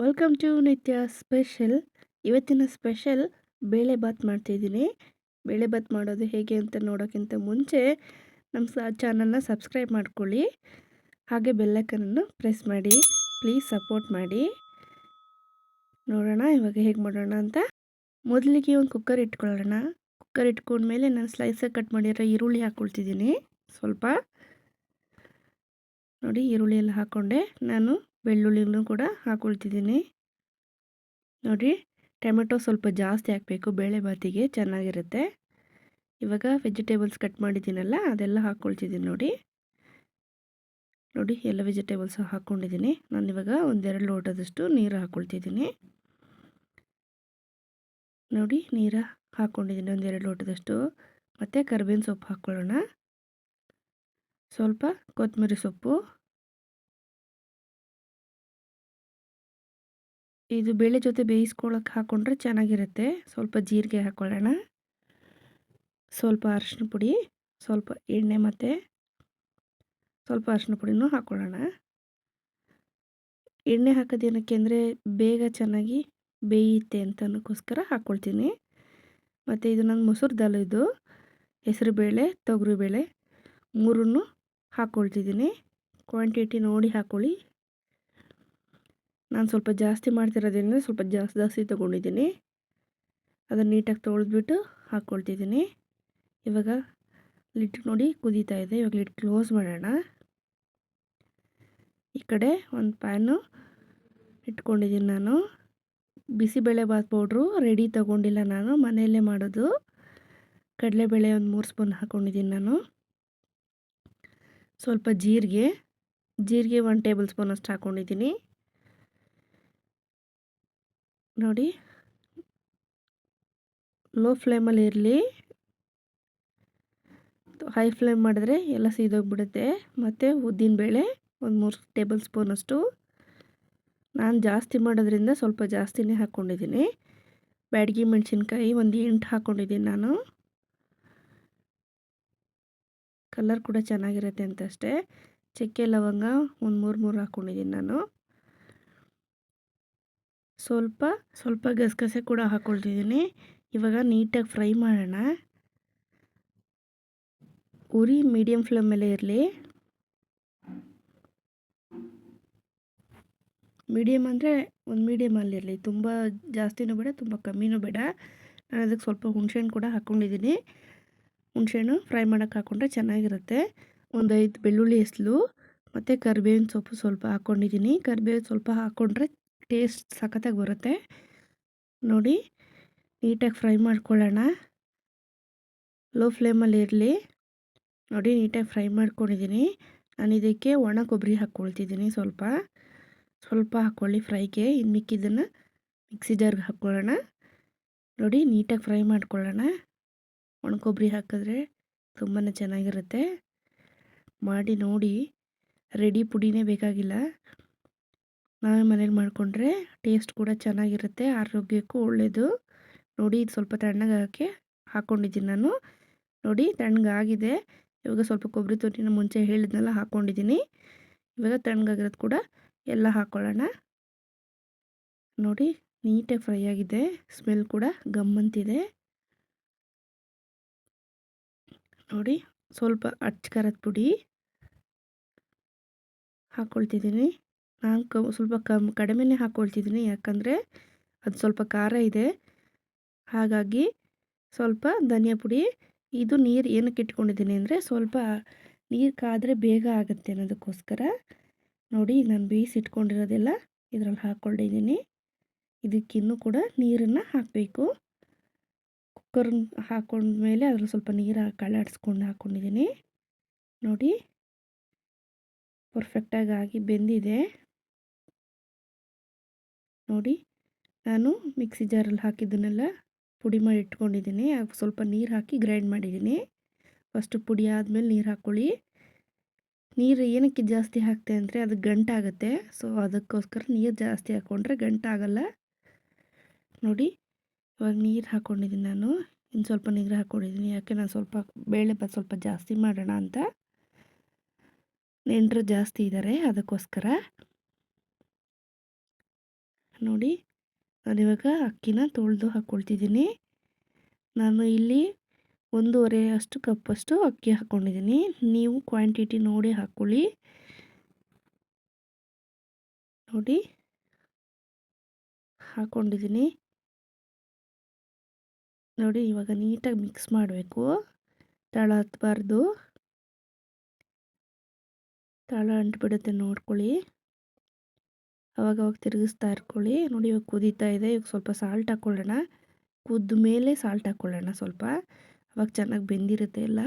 Welcome to Nitya special ಇವತ್ತಿನ special ಬೇಳೆ ಬಾತ್ ಮಾಡ್ತಿದ್ದೀನಿ ಬೇಳೆ ಬಾತ್ ಮಾಡೋದು ಹೇಗೆ ಅಂತ ನೋಡೋಕ್ಕಿಂತ ಮುಂಚೆ ನಮ್ಮ ಸ ಚಾನಲ್ನ ಸಬ್ಸ್ಕ್ರೈಬ್ ಮಾಡ್ಕೊಳ್ಳಿ. ಹಾಗೆ ಬೆಲ್ಲೈಕನನ್ನು ಪ್ರೆಸ್ ಮಾಡಿ. ಪ್ಲೀಸ್ ಸಪೋರ್ಟ್ ಮಾಡಿ. ನೋಡೋಣ ಇವಾಗ ಹೇಗೆ ಮಾಡೋಣ ಅಂತ. ಮೊದಲಿಗೆ ಒಂದು ಕುಕ್ಕರ್ ಇಟ್ಕೊಳ್ಳೋಣ. ಕುಕ್ಕರ್ ಇಟ್ಕೊಂಡ್ಮೇಲೆ ನಾನು ಸ್ಲೈಸಾಗಿ ಕಟ್ ಮಾಡಿರೋ ಈರುಳ್ಳಿ ಹಾಕ್ಕೊಳ್ತಿದ್ದೀನಿ. ಸ್ವಲ್ಪ. ನೋಡಿ ಈರುಳ್ಳಿ ಎಲ್ಲ ಹಾಕ್ಕೊಂಡೆ ನಾನು ಬೆಳ್ಳುಳ್ಳಿನೂ ಕೂಡ ಹಾಕೊಳ್ತಿದ್ದೀನಿ. ನೋಡಿ, ಟೊಮೆಟೊ ಸ್ವಲ್ಪ ಜಾಸ್ತಿ ಹಾಕಬೇಕು, ಬೇಳೆ ಬಾತಿಗೆ ಚೆನ್ನಾಗಿರುತ್ತೆ. ಇವಾಗ ವೆಜಿಟೇಬಲ್ಸ್ ಕಟ್ ಮಾಡಿದ್ದೀನಲ್ಲ, ಅದೆಲ್ಲ ಹಾಕ್ಕೊಳ್ತಿದ್ದೀನಿ ನೋಡಿ. ನೋಡಿ, ಎಲ್ಲ ವೆಜಿಟೇಬಲ್ಸ್ ಹಾಕ್ಕೊಂಡಿದ್ದೀನಿ ನಾನು ಇವಾಗ ಒಂದೆರಡು ಲೋಟದಷ್ಟು ನೀರು ಹಾಕ್ಕೊಳ್ತಿದ್ದೀನಿ ನೋಡಿ, ನೀರು ಹಾಕ್ಕೊಂಡಿದ್ದೀನಿ ಒಂದೆರಡು ಲೋಟದಷ್ಟು. ಮತ್ತು ಕರ್ಬೇವಿನ ಸೊಪ್ಪು ಹಾಕ್ಕೊಳ್ಳೋಣ ಸ್ವಲ್ಪ ಕೊತ್ತಂಬರಿ ಸೊಪ್ಪು. ಇದು ಬೇಳೆ ಜೊತೆ ಬೇಯಿಸ್ಕೊಳ್ಳೋಕೆ ಹಾಕ್ಕೊಂಡ್ರೆ ಚೆನ್ನಾಗಿರುತ್ತೆ. ಸ್ವಲ್ಪ ಜೀರಿಗೆ ಹಾಕ್ಕೊಳ್ಳೋಣ ಸ್ವಲ್ಪ ಅರಶಿನ ಪುಡಿ, ಸ್ವಲ್ಪ ಎಣ್ಣೆ ಮತ್ತು ಸ್ವಲ್ಪ ಅರಶಿನ ಪುಡಿನೂ ಹಾಕ್ಕೊಳ್ಳೋಣ ಎಣ್ಣೆ ಹಾಕೋದೇನಕ್ಕೆ ಅಂದರೆ ಬೇಗ ಚೆನ್ನಾಗಿ ಬೇಯುತ್ತೆ ಅಂತನಕ್ಕೋಸ್ಕರ ಹಾಕ್ಕೊಳ್ತೀನಿ ಮತ್ತು ಇದು ನನ್ನ ಮೊಸರು ದಾಲ್ ಇದು. ಹೆಸರುಬೇಳೆ ತೊಗರಿಬೇಳೆ ಮೂರನ್ನು ಹಾಕ್ಕೊಳ್ತಿದ್ದೀನಿ ಕ್ವಾಂಟಿಟಿ ನೋಡಿ ಹಾಕ್ಕೊಳ್ಳಿ ನಾನು ಸ್ವಲ್ಪ ಜಾಸ್ತಿ ಮಾಡ್ತಿರೋದ್ರಿಂದ ಸ್ವಲ್ಪ ಜಾಸ್ತಿ ಜಾಸ್ತಿ ತೊಗೊಂಡಿದ್ದೀನಿ. ಅದನ್ನು ನೀಟಾಗಿ ತೊಳೆದ್ಬಿಟ್ಟು ಹಾಕ್ಕೊಳ್ತಿದ್ದೀನಿ ಇವಾಗ ಲಿಟ್ ನೋಡಿ ಕುದೀತಾ ಇದೆ. ಇವಾಗ ಲಿಟ್ ಕ್ಲೋಸ್ ಮಾಡೋಣ. ಈ ಕಡೆ ಒಂದು ಪ್ಯಾನು ಇಟ್ಕೊಂಡಿದ್ದೀನಿ ನಾನು. ಬಿಸಿಬೇಳೆ ಬಾತ್ ಪೌಡ್ರು ರೆಡಿ ತೊಗೊಂಡಿಲ್ಲ ನಾನು. ಮನೆಯಲ್ಲೇ ಮಾಡೋದು. ಕಡಲೆಬೇಳೆ ಒಂದು ಮೂರು ಸ್ಪೂನ್ ಹಾಕ್ಕೊಂಡಿದ್ದೀನಿ ನಾನು. ಸ್ವಲ್ಪ ಜೀರಿಗೆ ಜೀರಿಗೆ ಒನ್ ಟೇಬಲ್ ಸ್ಪೂನ್ ಅಷ್ಟು ಹಾಕ್ಕೊಂಡಿದ್ದೀನಿ ನೋಡಿ. ಲೋ ಫ್ಲೇಮಲ್ಲಿ ಇರಲಿ. ಹೈ ಫ್ಲೇಮ್ ಮಾಡಿದ್ರೆ ಎಲ್ಲ ಸೀದೋಗ್ಬಿಡುತ್ತೆ. ಮತ್ತು ಉದ್ದಿನಬೇಳೆ ಒಂದು ಮೂರು ಟೇಬಲ್ ಸ್ಪೂನಷ್ಟು ನಾನು ಜಾಸ್ತಿ ಮಾಡೋದ್ರಿಂದ ಸ್ವಲ್ಪ ಜಾಸ್ತಿನೇ ಹಾಕ್ಕೊಂಡಿದ್ದೀನಿ ಬ್ಯಾಡಗಿ ಮೆಣಸಿನ್ಕಾಯಿ ಒಂದು ಎಂಟು ಹಾಕ್ಕೊಂಡಿದ್ದೀನಿ ನಾನು. ಕಲರ್ ಕೂಡ ಚೆನ್ನಾಗಿರುತ್ತೆ ಅಂತ ಅಷ್ಟೇ ಚಕ್ಕೆ ಲವಂಗ ಒಂದು ಮೂರು ಮೂರು ಹಾಕ್ಕೊಂಡಿದ್ದೀನಿ ನಾನು. ಸ್ವಲ್ಪ ಸ್ವಲ್ಪ ಗಸಗಸೆ ಕೂಡ ಹಾಕ್ಕೊಳ್ತಿದ್ದೀನಿ ಇವಾಗ ನೀಟಾಗಿ ಫ್ರೈ ಮಾಡೋಣ. ಉರಿ ಮೀಡಿಯಮ್ ಮೇಲೆ ಇರಲಿ. ಮೀಡಿಯಮ್ ಅಂದರೆ ಒಂದು ಮೀಡಿಯಮಲ್ಲಿ ಇರಲಿ. ತುಂಬ ಜಾಸ್ತಿನೂ ಬೇಡ, ತುಂಬ ಕಮ್ಮಿನೂ ಬೇಡ. ನಾನು ಅದಕ್ಕೆ ಸ್ವಲ್ಪ ಹುಣಸೆಹಣ್ಣು ಕೂಡ ಹಾಕ್ಕೊಂಡಿದ್ದೀನಿ ಹುಣಸೆಹಣ್ಣು ಫ್ರೈ ಮಾಡೋಕ್ಕೆ ಹಾಕ್ಕೊಂಡ್ರೆ ಚೆನ್ನಾಗಿರುತ್ತೆ. ಒಂದು ಐದು ಬೆಳ್ಳುಳ್ಳಿ ಹೆಸಲು, ಮತ್ತು ಕರಿಬೇವಿನ ಸೊಪ್ಪು ಸ್ವಲ್ಪ ಹಾಕ್ಕೊಂಡಿದ್ದೀನಿ ಕರಿಬೇವು ಸ್ವಲ್ಪ ಹಾಕ್ಕೊಂಡ್ರೆ ಟೇಸ್ಟ್ ಸಖತ್ತಾಗಿ ಬರುತ್ತೆ. ನೋಡಿ, ನೀಟಾಗಿ ಫ್ರೈ ಮಾಡ್ಕೊಳ್ಳೋಣ. ಲೋ ಫ್ಲೇಮಲ್ಲಿ ಇರಲಿ. ನೋಡಿ, ನೀಟಾಗಿ ಫ್ರೈ ಮಾಡ್ಕೊಂಡಿದ್ದೀನಿ. ನಾನು ಇದಕ್ಕೆ ಒಣ ಕೊಬ್ಬರಿ ಹಾಕ್ಕೊಳ್ತಿದ್ದೀನಿ ಸ್ವಲ್ಪ. ಸ್ವಲ್ಪ ಹಾಕ್ಕೊಳ್ಳಿ ಫ್ರೈಗೆ. ಇನ್ನು ಮಿಕ್ಕಿದ್ದನ್ನು ಮಿಕ್ಸಿ ಜಾರ್ಗೆ ಹಾಕ್ಕೊಳ್ಳೋಣ. ನೋಡಿ, ನೀಟಾಗಿ ಫ್ರೈ ಮಾಡ್ಕೊಳ್ಳೋಣ. ಒಣ ಕೊಬ್ಬರಿ ಹಾಕಿದ್ರೆ ತುಂಬಾ ಚೆನ್ನಾಗಿರುತ್ತೆ. ಮಾಡಿ ನೋಡಿ, ರೆಡಿ ಪುಡಿನೇ ಬೇಕಾಗಿಲ್ಲ. ನಾವೇ ಮನೇಲಿ ಮಾಡಿಕೊಂಡ್ರೆ ಟೇಸ್ಟ್ ಕೂಡ ಚೆನ್ನಾಗಿರುತ್ತೆ, ಆರೋಗ್ಯಕ್ಕೂ ಒಳ್ಳೆಯದು ನೋಡಿ ಇದು ಸ್ವಲ್ಪ ತಣ್ಣಗಾಗೋಕ್ಕೆ ಹಾಕ್ಕೊಂಡಿದ್ದೀನಿ ನಾನು. ನೋಡಿ ತಣ್ಣಗಾಗಿದೆ ಇವಾಗ ಸ್ವಲ್ಪ ಕೊಬ್ಬರಿ ತುರಿನ ಮುಂಚೆ ಹೇಳಿದ್ನೆಲ್ಲ ಹಾಕ್ಕೊಂಡಿದ್ದೀನಿ ಇವಾಗ ತಣ್ಣಗಾಗಿರೋದು ಕೂಡ ಎಲ್ಲ ಹಾಕ್ಕೊಳ್ಳೋಣ ನೋಡಿ ನೀಟಾಗಿ ಫ್ರೈ ಆಗಿದೆ. ಸ್ಮೆಲ್ ಕೂಡ ಗಮ್ಮಂತಿದೆ. ನೋಡಿ ಸ್ವಲ್ಪ ಅಚ್ಚಕರದ ಪುಡಿ ಹಾಕ್ಕೊಳ್ತಿದ್ದೀನಿ ನಾನು ಕ ಸ್ವಲ್ಪ ಕಮ್, ಕಡಿಮೆನೇ ಹಾಕ್ಕೊಳ್ತಿದ್ದೀನಿ ಯಾಕಂದರೆ ಅದು ಸ್ವಲ್ಪ ಖಾರ ಇದೆ. ಹಾಗಾಗಿ ಸ್ವಲ್ಪ ಧನಿಯಾ ಪುಡಿ, ಇದು ನೀರು ಏನಕ್ಕೆ ಇಟ್ಕೊಂಡಿದ್ದೀನಿ ಅಂದರೆ ಸ್ವಲ್ಪ ನೀರು ಕಾದರೆ ಬೇಗ ಆಗುತ್ತೆ ಅನ್ನೋದಕ್ಕೋಸ್ಕರ. ನೋಡಿ, ನಾನು ಬೇಯಿಸಿ ಇಟ್ಕೊಂಡಿರೋದೆಲ್ಲ ಇದರಲ್ಲಿ ಹಾಕ್ಕೊಂಡಿದ್ದೀನಿ ಇದಕ್ಕಿನ್ನೂ ಕೂಡ ನೀರನ್ನು ಹಾಕಬೇಕು. ಕುಕ್ಕರ್ ಹಾಕ್ಕೊಂಡ್ಮೇಲೆ ಅದ್ರಲ್ಲಿ ಸ್ವಲ್ಪ ನೀರು ಕಳ್ಳಾಡಿಸ್ಕೊಂಡು ಹಾಕ್ಕೊಂಡಿದ್ದೀನಿ ನೋಡಿ ಪರ್ಫೆಕ್ಟಾಗಿ ಆಗಿ ಬೆಂದಿದೆ. ನೋಡಿ. ನಾನು ಮಿಕ್ಸಿ ಜಾರಲ್ಲಿ ಹಾಕಿದ್ದನ್ನೆಲ್ಲ ಪುಡಿ ಮಾಡಿ ಇಟ್ಕೊಂಡಿದ್ದೀನಿ. ಸ್ವಲ್ಪ ನೀರು ಹಾಕಿ ಗ್ರೈಂಡ್ ಮಾಡಿದ್ದೀನಿ. ಫಸ್ಟು ಪುಡಿ ಆದಮೇಲೆ ನೀರು ಹಾಕ್ಕೊಳ್ಳಿ ನೀರು ಏನಕ್ಕೆ ಜಾಸ್ತಿ ಹಾಕ್ತೆ ಅಂದರೆ ಅದು ಗಂಟಾಗುತ್ತೆ. ಸೊ, ಅದಕ್ಕೋಸ್ಕರ ನೀರು ಜಾಸ್ತಿ ಹಾಕ್ಕೊಂಡ್ರೆ ಗಂಟಾಗಲ್ಲ. ನೋಡಿ, ಇವಾಗ ನೀರು ಹಾಕ್ಕೊಂಡಿದ್ದೀನಿ ನಾನು. ಇನ್ನು ಸ್ವಲ್ಪ ನೀರು ಹಾಕ್ಕೊಂಡಿದ್ದೀನಿ ಯಾಕೆ ನಾನು ಸ್ವಲ್ಪ ಬೇಳೆ ಬಾತ್ ಸ್ವಲ್ಪ ಜಾಸ್ತಿ ಮಾಡೋಣ ಅಂತ. ನೆಂಟರು ಜಾಸ್ತಿ ಇದ್ದಾರೆ ಅದಕ್ಕೋಸ್ಕರ. ನೋಡಿ. ನಾನಿವಾಗ ಅಕ್ಕಿನ ತೊಳೆದು ಹಾಕ್ಕೊಳ್ತಿದ್ದೀನಿ ನಾನು ಇಲ್ಲಿ ಒಂದೂವರೆ ಅಷ್ಟು ಕಪ್ಪಷ್ಟು ಅಕ್ಕಿ ಹಾಕ್ಕೊಂಡಿದ್ದೀನಿ ನೀವು ಕ್ವಾಂಟಿಟಿ ನೋಡಿ ಹಾಕ್ಕೊಳ್ಳಿ ನೋಡಿ. ಹಾಕ್ಕೊಂಡಿದ್ದೀನಿ ನೋಡಿ ಇವಾಗ ನೀಟಾಗಿ ಮಿಕ್ಸ್ ಮಾಡಬೇಕು. ತಳ ಹತ್ಬಾರ್ದು ತಳ ಅಂಟ್ಬಿಡುತ್ತೆ ನೋಡ್ಕೊಳ್ಳಿ. ಅವಾಗ ಅವಾಗ ತಿರುಗಿಸ್ತಾ ಇರ್ಕೊಳ್ಳಿ. ನೋಡಿ ಇವಾಗ ಕುದೀತಾ ಇದೆ. ಇವಾಗ ಸ್ವಲ್ಪ ಸಾಲ್ಟ್ ಹಾಕ್ಕೊಳ್ಳೋಣ ಕುದ್ದ ಮೇಲೆ ಸಾಲ್ಟ್ ಹಾಕ್ಕೊಳ್ಳೋಣ ಸ್ವಲ್ಪ. ಅವಾಗ ಚೆನ್ನಾಗಿ ಬೆಂದಿರುತ್ತೆ ಎಲ್ಲ.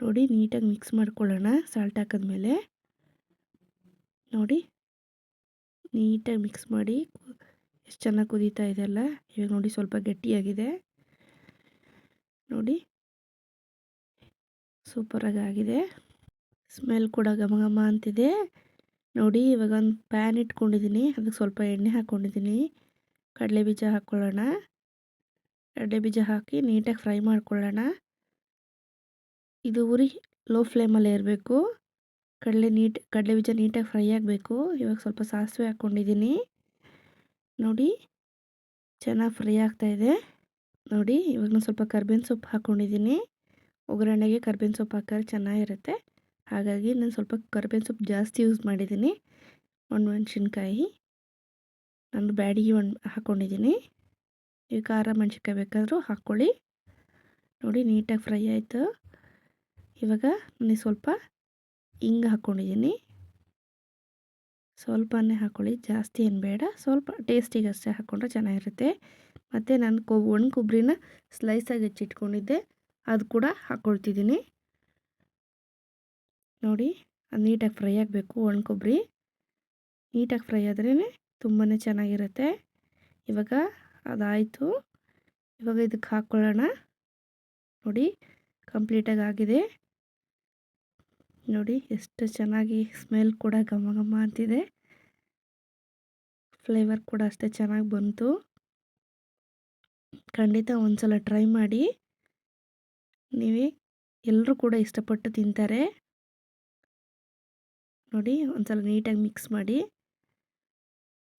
ನೋಡಿ ನೀಟಾಗಿ ಮಿಕ್ಸ್ ಮಾಡ್ಕೊಳ್ಳೋಣ ಸಾಲ್ಟ್ ಹಾಕಿದ್ಮೇಲೆ. ನೋಡಿ ನೀಟಾಗಿ ಮಿಕ್ಸ್ ಮಾಡಿ ಎಷ್ಟು ಚೆನ್ನಾಗಿ ಕುದೀತಾ ಇದೆ ಅಲ್ಲ. ಇವಾಗ ನೋಡಿ ಸ್ವಲ್ಪ ಗಟ್ಟಿಯಾಗಿದೆ. ನೋಡಿ. ಸೂಪರಾಗಿ ಆಗಿದೆ. ಸ್ಮೆಲ್ ಕೂಡ ಘಮ ಘಮ ಅಂತಿದೆ. ನೋಡಿ, ಇವಾಗ ಒಂದು ಪ್ಯಾನ್ ಇಟ್ಕೊಂಡಿದ್ದೀನಿ ಅದಕ್ಕೆ ಸ್ವಲ್ಪ ಎಣ್ಣೆ ಹಾಕ್ಕೊಂಡಿದ್ದೀನಿ ಕಡಲೆ ಬೀಜ ಹಾಕ್ಕೊಳ್ಳೋಣ ಕಡಲೆ ಬೀಜ ಹಾಕಿ ನೀಟಾಗಿ ಫ್ರೈ ಮಾಡ್ಕೊಳ್ಳೋಣ. ಇದು ಉರಿ ಲೋ ಫ್ಲೇಮಲ್ಲೇ ಇರಬೇಕು. ಕಡಲೆ ನೀಟ್, ಕಡಲೆ ಬೀಜ ನೀಟಾಗಿ ಫ್ರೈ ಆಗಬೇಕು. ಇವಾಗ ಸ್ವಲ್ಪ ಸಾಸಿವೆ ಹಾಕ್ಕೊಂಡಿದ್ದೀನಿ ನೋಡಿ, ಚೆನ್ನಾಗಿ ಫ್ರೈ ಆಗ್ತಾಯಿದೆ ನೋಡಿ, ಇವಾಗ ನಾನು ಸ್ವಲ್ಪ ಕರ್ಬೇವಿನ ಸೊಪ್ಪು ಹಾಕ್ಕೊಂಡಿದ್ದೀನಿ ಒಗ್ಗರಣೆಗೆ ಕರ್ಬೇವಿನ ಸೊಪ್ಪು ಹಾಕಿದ್ರೆ ಚೆನ್ನಾಗಿರುತ್ತೆ. ಹಾಗಾಗಿ ನಾನು ಸ್ವಲ್ಪ ಕರ್ಬೇವಿನ ಸೊಪ್ಪು ಜಾಸ್ತಿ ಯೂಸ್ ಮಾಡಿದ್ದೀನಿ. ಒಣಮೆಣ್ಸಿನ್ಕಾಯಿ ನಾನು ಬ್ಯಾಡಿಗೆ ಒಣ ಹಾಕ್ಕೊಂಡಿದ್ದೀನಿ ಈ ಖಾರ ಮೆಣ್ಸಿನ್ಕಾಯಿ ಬೇಕಾದರೂ ಹಾಕ್ಕೊಳ್ಳಿ ನೋಡಿ ನೀಟಾಗಿ ಫ್ರೈ ಆಯಿತು. ಇವಾಗ ನಾನು ಸ್ವಲ್ಪ ಹಿಂಗ ಹಾಕ್ಕೊಂಡಿದ್ದೀನಿ ಸ್ವಲ್ಪನೇ ಹಾಕ್ಕೊಳ್ಳಿ ಜಾಸ್ತಿ ಏನು ಬೇಡ. ಸ್ವಲ್ಪ ಟೇಸ್ಟಿಗೆ ಅಷ್ಟೇ ಹಾಕ್ಕೊಂಡ್ರೆ ಚೆನ್ನಾಗಿರುತ್ತೆ. ಮತ್ತು ನಾನು ಕೊ ಒಣ ಕೊಬ್ಬರಿನ ಸ್ಲೈಸಾಗಿ ಹೆಚ್ಚಿಟ್ಕೊಂಡಿದ್ದೆ. ಅದು ಕೂಡ ಹಾಕ್ಕೊಳ್ತಿದ್ದೀನಿ ನೋಡಿ, ಅದು ನೀಟಾಗಿ ಫ್ರೈ ಆಗಬೇಕು, ಒಣ ಕೊಬ್ಬರಿ ನೀಟಾಗಿ ಫ್ರೈ ಆದ್ರೇ ತುಂಬಾ ಚೆನ್ನಾಗಿರುತ್ತೆ. ಇವಾಗ ಅದಾಯಿತು. ಇವಾಗ ಇದಕ್ಕೆ ಹಾಕ್ಕೊಳ್ಳೋಣ ನೋಡಿ, ಕಂಪ್ಲೀಟಾಗಿ ಆಗಿದೆ. ನೋಡಿ, ಎಷ್ಟು ಚೆನ್ನಾಗಿ ಸ್ಮೆಲ್ ಕೂಡ ಘಮ ಘಮ ಅಂತಿದೆ. ಫ್ಲೇವರ್ ಕೂಡ ಅಷ್ಟೇ ಚೆನ್ನಾಗಿ ಬಂತು. ಖಂಡಿತ ಒಂದ್ಸಲ ಟ್ರೈ ಮಾಡಿ. ನೀವೇ ಎಲ್ಲರೂ ಕೂಡ ಇಷ್ಟಪಟ್ಟು ತಿಂತಾರೆ. ನೋಡಿ ಒಂದ್ಸಲ ನೀಟಾಗಿ ಮಿಕ್ಸ್ ಮಾಡಿ.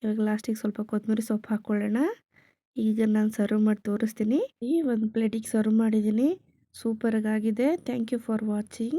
ಇವಾಗ ಲಾಸ್ಟಿಗೆ ಸ್ವಲ್ಪ ಕೊತ್ತಂಬರಿ ಸೊಪ್ಪು ಹಾಕ್ಕೊಳ್ಳೋಣ ಈಗ ನಾನು ಸರ್ವ್ ಮಾಡಿ ತೋರಿಸ್ತೀನಿ. ಈ ಒಂದು ಪ್ಲೇಟಿಗೆ ಸರ್ವ್ ಮಾಡಿದ್ದೀನಿ. ಸೂಪರಾಗಿದೆ ಥ್ಯಾಂಕ್ ಯು ಫಾರ್ ವಾಚಿಂಗ್